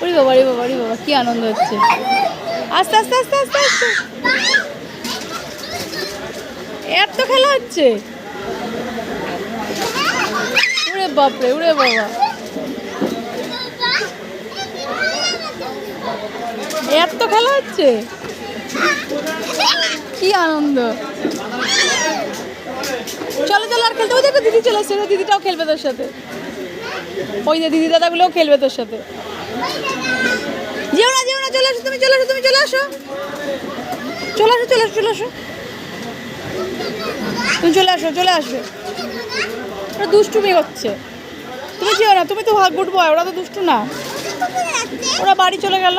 ওরে বাবা রে বাবা রে বাবা, কি আনন্দ হচ্ছে। আস্তে আস্তে আস্তে আস্তে আস্তে। এত খেলা হচ্ছে। উড়ে বাপরে উড়ে বাবা। এত খেলা হচ্ছে। কি আনন্দ। চলো চলো, আর খেলতে দেখো, দিদি চলে আসছে। দিদিটাও খেলবে তোর সাথে। ওই যে দিদি দাদাগুলোও খেলবে তোর সাথে। যেও না যেও না, চলে আসো তুমি, চলে আসো, তুমি চলে আসো। চলে আসো চলে আসো চলে আসো। তুমি চলে আসো চলে আসো। ওরা দুষ্টুমি হচ্ছে তুমি যেও না, তুমি তো গুড বয় ওরা তো দুষ্টু না। ওরা বাড়ি চলে গেল।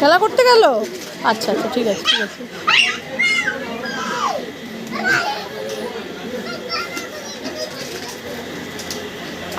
খেলা করতে গেল? আচ্ছা আচ্ছা ঠিক আছে ঠিক আছে।